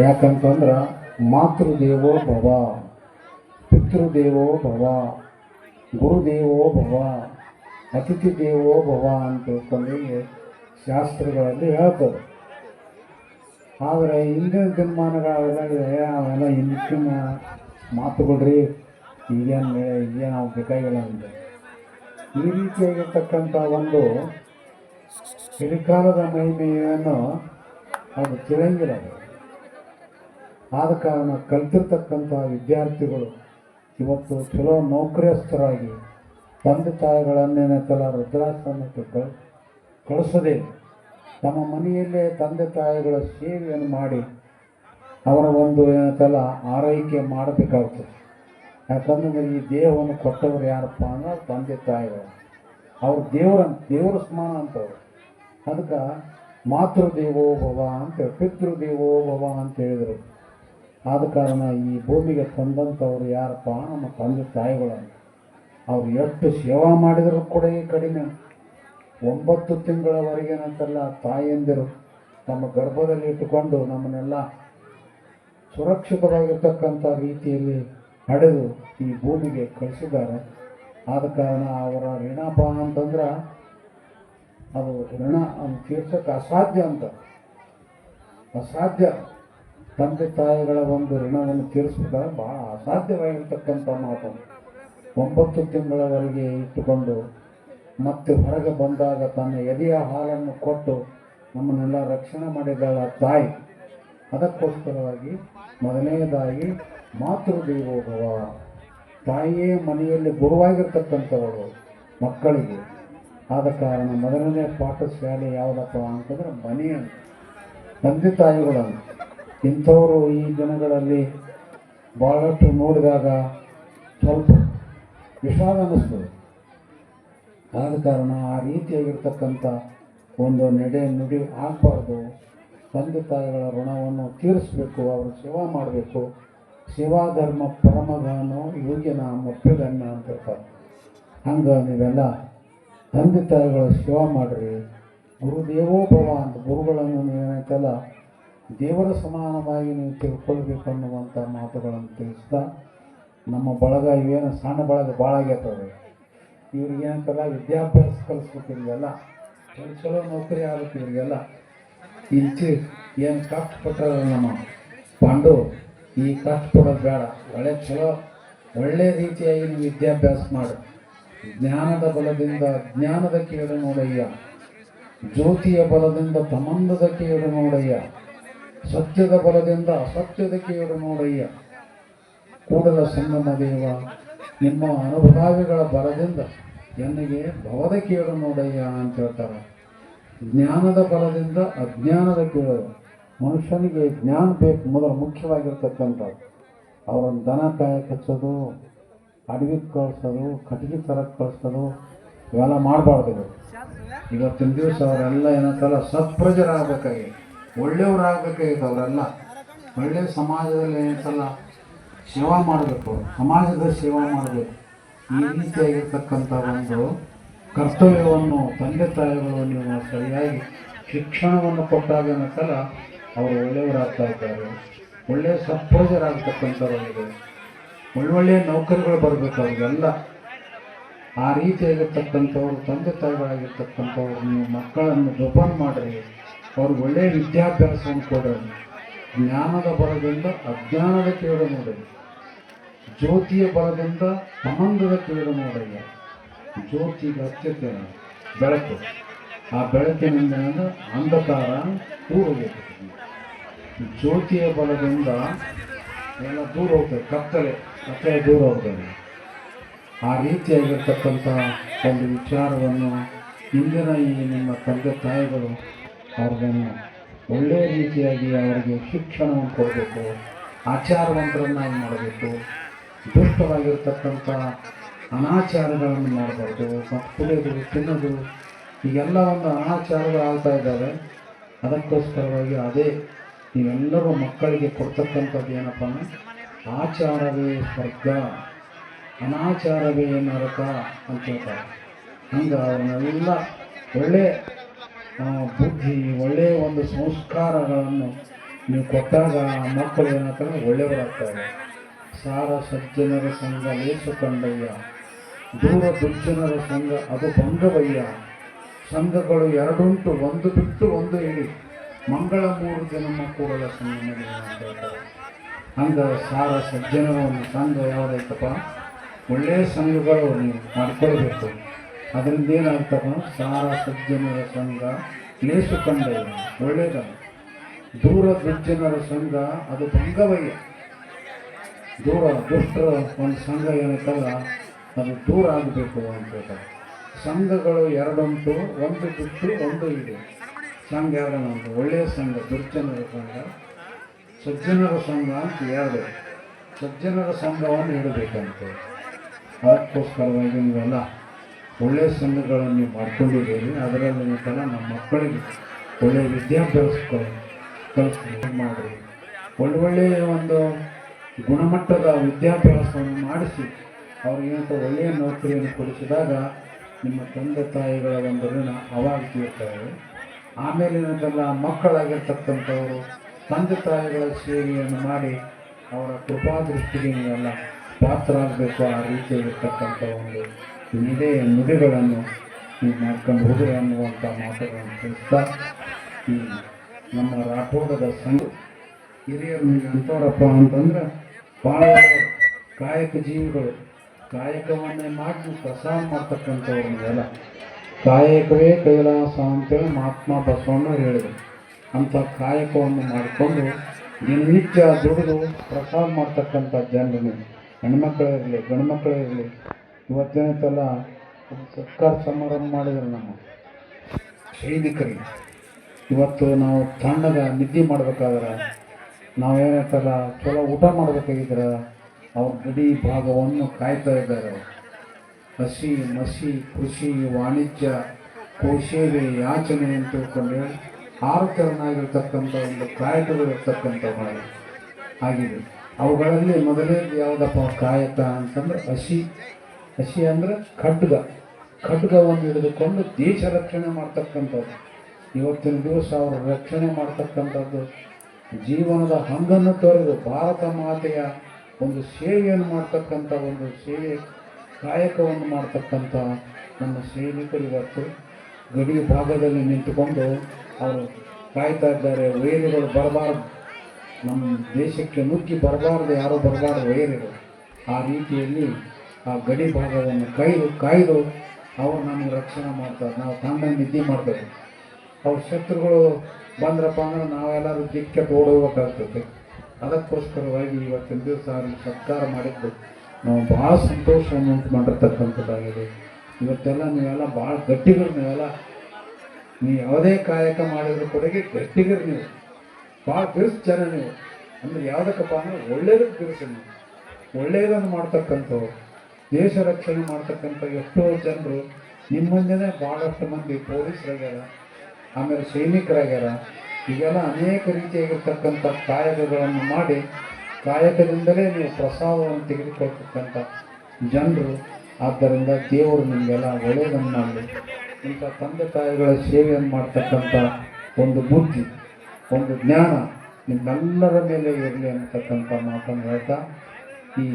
ಯಾಕಂತಂದ್ರೆ ಮಾತೃದೇವೋ ಭವ, ಪಿತೃದೇವೋ ಭವ, ಗುರುದೇವೋ ಭವ ಅತಿಥಿ ದೇವೋ ಭವ ಅಂತ ತಿಳ್ಕೊಂಡು ಶಾಸ್ತ್ರಗಳಲ್ಲಿ ಹೇಳ್ತದೆ. ಆದರೆ ಹಿಂದಿನ ಜನ್ಮಾನಗಳಾದಾಗ ಅವೆಲ್ಲ ಹಿಂದಿನ ಮಾತುಗಳ್ರಿ ಈಗೇನು ಈಗೇನು ನಾವು ಬೇಕಾಗಿಲ್ಲ ಅಂತ ಈ ರೀತಿಯಾಗಿರ್ತಕ್ಕಂಥ ಒಂದು ಹಿರಿಕಾಲದ ಮಹಿಮೆಯನ್ನು ಅದು ತಿಳಿಯಂಗಿಲ್ಲ ಆದ ಕಾರಣ ಕಲ್ತಿರ್ತಕ್ಕಂಥ ವಿದ್ಯಾರ್ಥಿಗಳು ಇವತ್ತು ಚಲೋ ನೌಕರಿಸ್ಥರಾಗಿ ತಂದೆ ತಾಯಿಗಳನ್ನೇನೈತಲ್ಲ ವೃದ್ಧಾಶ್ರಮಕ್ಕೆ ಕಳ್, ಕಳಿಸದೆ ತಮ್ಮ ಮನೆಯಲ್ಲೇ ತಂದೆ ತಾಯಿಗಳ ಸೇವೆಯನ್ನು ಮಾಡಿ ಅವರ ಒಂದು ಏನೈತಲ್ಲ ಆರೈಕೆ ಮಾಡಬೇಕಾಗ್ತದೆ. ಯಾಕಂದ್ರೆ ಈ ದೇಹವನ್ನು ಕೊಟ್ಟವರು ಯಾರಪ್ಪ ಅಂದ್ರೆ ತಂದೆ ತಾಯಿಗಳು. ಅವ್ರ ದೇವರ ದೇವರ ಸಮಾನ ಅಂತವ್ರು. ಅದಕ್ಕೆ ಮಾತೃದೇವೋ ಭವ ಅಂತ, ಪಿತೃದೇವೋ ಭವ ಅಂತ ಹೇಳಿದರು. ಆದ ಕಾರಣ ಈ ಭೂಮಿಗೆ ತಂದಂಥವ್ರು ಯಾರಪ್ಪ? ನಮ್ಮ ತಂದೆ ತಾಯಿಗಳನ್ನು ಅವ್ರು ಎಷ್ಟು ಸೇವಾ ಮಾಡಿದರೂ ಕೂಡ ಕಡಿಮೆ. ಒಂಬತ್ತು ತಿಂಗಳವರೆಗೇನಂತಲ್ಲ ತಾಯಿಯಂದಿರು ತಮ್ಮ ಗರ್ಭದಲ್ಲಿ ಇಟ್ಟುಕೊಂಡು ನಮ್ಮನ್ನೆಲ್ಲ ಸುರಕ್ಷಿತವಾಗಿರ್ತಕ್ಕಂಥ ರೀತಿಯಲ್ಲಿ ಹಡೆದು ಈ ಭೂಮಿಗೆ ಕಳಿಸಿದ್ದಾರೆ. ಆದ ಕಾರಣ ಅವರ ಋಣಪ ಅಂತಂದ್ರೆ ಅದು ಋಣ ಅದು ತೀರ್ಸಕ್ಕೆ ಅಸಾಧ್ಯ ಅಂತ. ಅಸಾಧ್ಯ. ತಂದೆ ತಾಯಿಗಳ ಒಂದು ಋಣವನ್ನು ತೀರಿಸ್ಬೇಕಾದ್ರೆ ಭಾಳ ಅಸಾಧ್ಯವಾಗಿರ್ತಕ್ಕಂಥ ಮಾತು. ಒಂಬತ್ತು ತಿಂಗಳವರೆಗೆ ಇಟ್ಟುಕೊಂಡು ಮತ್ತೆ ಹೊರಗೆ ಬಂದಾಗ ತನ್ನ ಎದೆಯ ಹಾಲನ್ನು ಕೊಟ್ಟು ನಮ್ಮನ್ನೆಲ್ಲ ರಕ್ಷಣೆ ಮಾಡಿದ್ದಾಳ ತಾಯಿ. ಅದಕ್ಕೋಸ್ಕರವಾಗಿ ಮೊದಲನೇದಾಗಿ ಮಾತೃದೇವೋಭವ. ತಾಯಿಯೇ ಮನೆಯಲ್ಲಿ ಗುರುವಾಗಿರ್ತಕ್ಕಂಥವಳು ಮಕ್ಕಳಿಗೆ. ಆದ ಕಾರಣ ಮೊದಲನೇ ಪಾಠಶಾಲೆ ಯಾವುದಪ್ಪ ಅಂತಂದ್ರೆ ಮನೆ ಅಂತ ತಂದೆ ತಾಯಿಗಳನ್ನು ಇಂಥವರು ಈ ದಿನಗಳಲ್ಲಿ ಭಾಳಷ್ಟು ನೋಡಿದಾಗ ಸ್ವಲ್ಪ ವಿಷಾದ ಅನ್ನಿಸ್ತದೆ. ಆದ ಕಾರಣ ಆ ರೀತಿಯಾಗಿರ್ತಕ್ಕಂಥ ಒಂದು ನೆಡೆ ನುಡಿ ಆಗಬಾರ್ದು ತಂದೆ ತಾಯಿಗಳ ಋಣವನ್ನು ತೀರಿಸಬೇಕು, ಅವರು ಸೇವಾ ಮಾಡಬೇಕು. ಸೇವಾ ಧರ್ಮ ಪರಮಗಾನೋ ಯೋಗ್ಯನ ಮುಖ್ಯಗಣ್ಯ ಅಂತ ಹೇಳ್ತಾರೆ ಹಂಗೆ ನೀವೆಲ್ಲ ತಂದೆ ತಾಯಿಗಳ ಸೇವಾ ಮಾಡಿರಿ. ಗುರುದೇವೋ ಭವ ಅಂತ ಗುರುಗಳನ್ನು ನೀವೇನೈತಲ್ಲ ದೇವರ ಸಮಾನವಾಗಿ ನೀವು ತಿಳ್ಕೊಳ್ಬೇಕು ಅನ್ನುವಂಥ ಮಾತುಗಳನ್ನು ತಿಳಿಸ್ತಾ, ನಮ್ಮ ಬಳಗ ಇವೇನು ಸಣ್ಣ ಬಳಗ ಭಾಳ ಆಗೈತವ್ರಿ ಇವ್ರಿಗೆ ಏನಂತಲ್ಲ, ವಿದ್ಯಾಭ್ಯಾಸ ಕಲಿಸ್ಬೇಕು ಚಲೋ ನೌಕರಿ ಆಗುತ್ತೆ ಇವರಿಗೆಲ್ಲ. ಇಂಚು ಏನು ಕಷ್ಟಪಟ್ಟಾರ ನಮ್ಮ ಪಾಂಡು, ಈ ಕಷ್ಟಪಡೋದು ಬೇಡ. ಒಳ್ಳೆ ಚಲೋ, ಒಳ್ಳೆ ರೀತಿಯಾಗಿ ನೀವು ವಿದ್ಯಾಭ್ಯಾಸ ಮಾಡಿ. ಜ್ಞಾನದ ಬಲದಿಂದ ಜ್ಞಾನದ ಕೇಳು ನೋಡಯ್ಯ. ಜ್ಯೋತಿಯ ಬಲದಿಂದ ತಮಂದದ ಕೇಳು ನೋಡಯ್ಯ. ಸತ್ಯದ ಬಲದಿಂದ ಅಸತ್ಯದ ಕೇಳು ನೋಡಯ್ಯ. ಕೂಡಲ ಸಂಗಮ ದೇವ, ನಿಮ್ಮ ಅನುಭಾವಿಗಳ ಬಲದಿಂದ ಎನ್ನಿಗೆ ಭವದ ಕೇಳು ನೋಡಯ್ಯ ಅಂತ ಹೇಳ್ತಾರೆ. ಜ್ಞಾನದ ಬಲದಿಂದ ಅಜ್ಞಾನದ ಕೇಳು ಮನುಷ್ಯನಿಗೆ ಜ್ಞಾನ ಬೇಕು ಮೊದಲು ಮುಖ್ಯವಾಗಿರ್ತಕ್ಕಂಥದ್ದು. ಅವರನ್ನು ದನ ಕಾಯಕ್ಕೆ ಹಚ್ಚೋದು ಅಡವಿಗೆ ಕಳಿಸೋದು, ಕಟ್ಟಿಗೆ ತರಕ್ಕೆ ಕಳಿಸೋದು ಇವೆಲ್ಲ ಮಾಡಬಾರ್ದು ಇವು. ಇವತ್ತಿನ ದಿವಸ ಅವರೆಲ್ಲ ಏನಂತಲ್ಲ ಸತ್ಪ್ರಜರಾಗಬೇಕಾಗಿ ಒಳ್ಳೆಯವರಾಗಬೇಕಾಗಿತ್ತು ಅವರೆಲ್ಲ. ಒಳ್ಳೆಯ ಸಮಾಜದಲ್ಲಿ ಏನಂತಲ್ಲ ಸೇವಾ ಮಾಡಬೇಕು, ಸಮಾಜದ ಸೇವಾ ಮಾಡಬೇಕು. ಈ ರೀತಿಯಾಗಿರ್ತಕ್ಕಂಥ ಒಂದು ಕರ್ತವ್ಯವನ್ನು, ತಂದೆ ತಾಯಿಗಳು ನೀವು ಸರಿಯಾಗಿ ಶಿಕ್ಷಣವನ್ನು ಕೊಟ್ಟಾಗ ಏನಂತಲ್ಲ ಅವರು ಒಳ್ಳೆಯವರಾಗ್ತಾ ಇದ್ದಾರೆ. ಒಳ್ಳೆಯ ಸತ್ಪ್ರಜರಾಗ್ತಕ್ಕಂಥವ್ರಿಗೆ ಒಳ್ಳೊಳ್ಳೆಯ ನೌಕರಿಗಳು ಬರಬೇಕು ಅವರಿಗೆಲ್ಲ. ಆ ರೀತಿಯಾಗಿರ್ತಕ್ಕಂಥವ್ರು, ತಂದೆ ತಾಯಿಗಳಾಗಿರ್ತಕ್ಕಂಥವ್ರು ಮಕ್ಕಳನ್ನು ಜೋಪಾನ ಮಾಡಿರಿ. ಅವ್ರಿಗೆ ಒಳ್ಳೆಯ ವಿದ್ಯಾಭ್ಯಾಸವನ್ನು ಕೊಡ್ರಿ. ಜ್ಞಾನದ ಬಲದಿಂದ, ಅಜ್ಞಾನದ ಕೇಳು ನೋಡಿರಿ. ಜ್ಯೋತಿಯ ಬಲದಿಂದ ಸಂಬಂಧದ ಕೇಳು ನೋಡಿರಿ. ಜ್ಯೋತಿಗೆ ಅತ್ಯತೆ ಬೆಳಕು. ಆ ಬೆಳಕಿನಿಂದ ಅಂಧಕಾರ ಹೋಗಬೇಕು ಜ್ಯೋತಿಯ ಬಲದಿಂದ ಎಲ್ಲ ದೂರ ಹೋಗ್ತದೆ, ಕತ್ತಲೆ ಕತ್ತಲೆ ದೂರ ಹೋಗ್ತದೆ. ಆ ರೀತಿಯಾಗಿರ್ತಕ್ಕಂಥ ಒಂದು ವಿಚಾರವನ್ನು ಇಂದಿನ ಈ ನಿಮ್ಮ ತಂದೆ ತಾಯಿಗಳು ಅವ್ರಿಗನ್ನು ಒಳ್ಳೆಯ ರೀತಿಯಾಗಿ ಅವರಿಗೆ ಶಿಕ್ಷಣವನ್ನು ಕೊಡಬೇಕು ಆಚಾರವಂತರನ್ನಾಗಿ ಮಾಡಬೇಕು, ದುಷ್ಟವಾಗಿರ್ತಕ್ಕಂಥ ಅನಾಚಾರಗಳನ್ನು ಮಾಡಬಾರ್ದು ಮತ್ತು ಕುಡಿಯೋದು, ತಿನ್ನೋದು ಈಗೆಲ್ಲ ಒಂದು ಅನಾಚಾರಗಳು ಆಗ್ತಾ ಇದ್ದಾವೆ. ಅದಕ್ಕೋಸ್ಕರವಾಗಿ ಅದೇ ನೀವೆಲ್ಲರೂ ಮಕ್ಕಳಿಗೆ ಕೊಡ್ತಕ್ಕಂಥದ್ದು ಏನಪ್ಪ ಆಚಾರವೇ ಸ್ವರ್ಗ, ಅನಾಚಾರವೇ ನರಕ ಅಂತ ಹೇಳ್ತಾರೆ. ಹಂಗೆ ಅವ್ರನ್ನೆಲ್ಲ ಒಳ್ಳೆ ಬುದ್ಧಿ ಒಳ್ಳೆಯ ಒಂದು ಸಂಸ್ಕಾರಗಳನ್ನು ನೀವು ಕೊಟ್ಟಾಗ ಮಕ್ಕಳು ಏನಾಗ್ತಾರೆ ಒಳ್ಳೆಯವರಾಗ್ತಾರೆ. ಸಾರ ಸಜ್ಜನರ ಸಂಘ ಲೇಸು ಕಂಡಯ್ಯ, ದೂರ ದುರ್ಜನರ ಸಂಘ ಅದು ಭಂಗವಯ್ಯ. ಸಂಘಗಳು ಎರಡುಂಟು, ಒಂದು ಬಿಟ್ಟು ಒಂದು ಇಡಿ ಮಂಗಳ ಮೂರು ಜನಮ್ಮ ಕೂಡಲ ಸಂಗಮದಲ್ಲಿ ಸಾರ ಸಜ್ಜನರ ಒಂದು ಸಂಘ ಯಾವುದೈತಪ್ಪ ಒಳ್ಳೆಯ ಸಂಘಗಳು ನೀವು ಮಾಡ್ಕೊಳ್ಬೇಕು. ಅದರಿಂದ ಏನಾಗ್ತಪ್ಪ ಸಾರ ಸಜ್ಜನರ ಸಂಘ ಲೇಸು ತಂದ. ಒಳ್ಳೇದ ದೂರ ದುರ್ಜನರ ಸಂಘ, ಅದು ಭಂಗವಯ್ಯ. ದೂರ ದುಷ್ಟರ ಒಂದು ಸಂಘ ಏನೈತಲ್ಲ, ಅದು ದೂರ ಆಗಬೇಕು ಅಂತ ಸಂಘಗಳು ಎರಡುಂಟು, ಒಂದು ಬಿಟ್ಟು ಒಂದು ಇದೆ. ಸಂಘ ಯಾವ್ದು ಒಳ್ಳೆಯ ಸಂಘ ದುರ್ಜನರ ಸಂಘ ಸಜ್ಜನರ ಸಂಘ ಅಂತ ಯಾವುದು? ಸಜ್ಜನರ ಸಂಘವನ್ನು ಇಡಬೇಕಂತೆ ಅದಕ್ಕೋಸ್ಕರವಾಗಿ ನೀವೆಲ್ಲ ಒಳ್ಳೆಯ ಸಂಘಗಳನ್ನು ಮಾಡ್ಕೊಂಡಿದ್ದೀರಿ. ಅದರಲ್ಲಿ ನೀವೆಲ್ಲ ನಮ್ಮ ಮಕ್ಕಳಿಗೆ ಒಳ್ಳೆಯ ವಿದ್ಯಾಭ್ಯಾಸ ಕಲಿಸ್ತೀವಿ ಮಾಡಿರಿ ಒಳ್ಳೊಳ್ಳೆಯ ಒಂದು ಗುಣಮಟ್ಟದ ವಿದ್ಯಾಭ್ಯಾಸವನ್ನು ಮಾಡಿಸಿ ಅವ್ರಿಗೇನಂತ ಒಳ್ಳೆಯ ನೌಕರಿಯನ್ನು ಕೊಡಿಸಿದಾಗ ನಿಮ್ಮ ತಂದೆ ತಾಯಿಗಳ ಒಂದು ಋಣ ಅವಾಗ ತೀರ್ತಾರೆ. ಆಮೇಲೆ ಏನಂತಲ್ಲ ಮಕ್ಕಳಾಗಿರ್ತಕ್ಕಂಥವರು, ತಂದೆ ತಾಯಿಗಳ ಸೇವೆಯನ್ನು ಮಾಡಿ ಅವರ ಕೃಪಾದೃಷ್ಟಿಗೆ ನೀವೆಲ್ಲ ಪಾತ್ರರಾಗಬೇಕು ಆ ರೀತಿಯಲ್ಲಿರ್ತಕ್ಕಂಥ ಒಂದು ನಿಧೆಯ ನುಡಿಗಳನ್ನು ನೀವು ಮಾಡ್ಕೊಂಡು ಹೋದರೆ ಅನ್ನುವಂಥ ಮಾತುಗಳನ್ನು ತಿಳಿಸ್ತಾ ನಮ್ಮ ರಾಠೋಡದ ಸಂಘ ಹಿರಿಯರು ಅಂತಾರಪ್ಪ ಅಂತಂದ್ರೆ ಭಾಳ ಕಾಯಕ ಜೀವಿಗಳು. ಕಾಯಕವನ್ನೇ ಮಾಡಿ ಪ್ರಸಾರ ಮಾಡ್ತಕ್ಕಂಥವ್ರು ನೀವೆಲ್ಲ. ಕಾಯಕವೇ ಕೈಲಾಸ ಅಂತೇಳಿ ಮಹಾತ್ಮ ಬಸವಣ್ಣ ಹೇಳಿದರು. ಅಂಥ ಕಾಯಕವನ್ನು ಮಾಡಿಕೊಂಡು ದಿನನಿತ್ಯ ದುಡಿದು ಪ್ರಸಾರ ಮಾಡ್ತಕ್ಕಂಥ ಜನರನ್ನು ಹೆಣ್ಮಕ್ಳೇ ಗಂಡ್ಮಕ್ಳೇ ಇರಲಿ ಇವತ್ತೇನೈತಲ್ಲ ಒಂದು ಸತ್ಕಾರ ಸಮಾರಂಭ ಮಾಡಿದ್ರು ನಮ್ಮ ಸೈನಿಕರಿಗೆ ಇವತ್ತು ನಾವು ತಣ್ಣದ ನಿದ್ದೆ ಮಾಡ್ಬೇಕಾದ್ರೆ ನಾವೇನೈತಲ್ಲ ಚಲೋ ಊಟ ಮಾಡಬೇಕಾಗಿದ್ರೆ ಅವ್ರ ಗಡಿ ಭಾಗವನ್ನು ಕಾಯ್ತಾ ಇದ್ದಾರೆ ಹಸಿ ಮಸಿ ಕೃಷಿ ವಾಣಿಜ್ಯ ಕೌಶಲ್ಯ ಯಾಚನೆ ಅಂತ ತಿಳ್ಕೊಂಡ್ರೆ ಆರು ಥರನಾಗಿರ್ತಕ್ಕಂಥ ಒಂದು ಕಾಯಕಗಳು ಇರ್ತಕ್ಕಂಥವು ಆಗಿದೆ ಅವುಗಳಲ್ಲಿ ಮೊದಲೇ ಯಾವುದಪ್ಪ ಕಾಯಕ ಅಂತಂದ್ರೆ ಹಸಿ. ಹಸಿ ಅಂದರೆ ಖಡ್ಗ. ಖಡ್ಗವನ್ನು ಹಿಡಿದುಕೊಂಡು ದೇಶ ರಕ್ಷಣೆ ಮಾಡ್ತಕ್ಕಂಥದ್ದು ಇವತ್ತಿನ ದಿವಸ ಅವರು ರಕ್ಷಣೆ ಮಾಡ್ತಕ್ಕಂಥದ್ದು ಜೀವನದ ಹಂಗನ್ನು ತೊರೆದು ಭಾರತ ಮಾತೆಯ ಒಂದು ಸೇವೆಯನ್ನು ಮಾಡ್ತಕ್ಕಂಥ ಒಂದು ಸೇವೆ ಕಾಯಕವನ್ನು ಮಾಡ್ತಕ್ಕಂಥ ನಮ್ಮ ಸೈನಿಕರು ಇವತ್ತು ಗಡಿ ಭಾಗದಲ್ಲಿ ನಿಂತುಕೊಂಡು ಅವರು ಕಾಯ್ತಾ ಇದ್ದಾರೆ. ವೈರಿಗಳು ಬರಬಾರ್ದು. ನಮ್ಮ ದೇಶಕ್ಕೆ ನುಗ್ಗಿ ಬರಬಾರ್ದು. ಯಾರೂ ಬರಬಾರ್ದು. ವೈರಿಗಳು. ಆ ರೀತಿಯಲ್ಲಿ ಆ ಗಡಿ ಭಾಗವನ್ನು ಕಾಯ್ದು ಕಾಯ್ದು ಅವರು ನಮಗೆ ರಕ್ಷಣೆ ಮಾಡ್ತಾರೆ. ನಾವು ತಂಡ ನಿದ್ದೆ ಮಾಡಬೇಕು. ಅವ್ರ ಶತ್ರುಗಳು ಬಂದ್ರಪ್ಪ ಅಂದ್ರೆ ನಾವೆಲ್ಲರೂ ದಿಕ್ಕೆ ಓಡೋಗ್ಬೇಕಾಗ್ತದೆ. ಅದಕ್ಕೋಸ್ಕರವಾಗಿ ಇವತ್ತಿನ ದಿವಸ ಸರ್ಕಾರ ಮಾಡಿದ್ದು. ನಾವು ಭಾಳ ಸಂತೋಷವನ್ನು ಉಂಟು ಮಾಡಿರ್ತಕ್ಕಂಥದ್ದಾಗಿದೆ. ಇವತ್ತೆಲ್ಲ ನೀವೆಲ್ಲ ಭಾಳ ಗಟ್ಟಿಗರು ನೀವೆಲ್ಲ. ನೀವು ಯಾವುದೇ ಕಾಯಕ ಮಾಡಿದ್ರು ಕೊಡಗೆ ಗಟ್ಟಿಗರು ನೀವು. ಭಾಳ ಬಿರುಸು ಜನ ನೀವು. ಅಂದರೆ ಯಾವುದಕ್ಕಪ್ಪ ಅಂದರೆ ಒಳ್ಳೆಯದಕ್ಕೆ ಬಿರುಸು ನೀವು. ಒಳ್ಳೆಯದನ್ನು ಮಾಡ್ತಕ್ಕಂಥವ್ರು. ದೇಶ ರಕ್ಷಣೆ ಮಾಡ್ತಕ್ಕಂಥ ಎಷ್ಟೋ ಜನರು ನಿಮ್ಮ ಮುಂದೆನೇ ಭಾಳಷ್ಟು ಮಂದಿ ಪೊಲೀಸರಾಗ್ಯಾರ, ಆಮೇಲೆ ಸೈನಿಕರಾಗ್ಯಾರ. ಈಗೆಲ್ಲ ಅನೇಕ ರೀತಿಯಾಗಿರ್ತಕ್ಕಂಥ ಕಾಯಕಗಳನ್ನು ಮಾಡಿ ಕಾಯಕದಿಂದಲೇ ನೀವು ಪ್ರಸಾದವನ್ನು ತೆಗೆದುಕೊಳ್ತಕ್ಕಂಥ ಜನರು. ಆದ್ದರಿಂದ ದೇವರು ನಿಮಗೆಲ್ಲ ಒಳ್ಳೆಯದನ್ನು ಮಾಡಲಿ ಇಂಥ ತಂದೆ ತಾಯಿಗಳ ಸೇವೆಯನ್ನು ಮಾಡ್ತಕ್ಕಂಥ ಒಂದು ಬುದ್ಧಿ, ಒಂದು ಜ್ಞಾನ ನಿಮ್ಮೆಲ್ಲರ ಮೇಲೆ ಇರಲಿ ಅಂತಕ್ಕಂಥ ಮಾತನ್ನು ಹೇಳ್ತಾ ಈ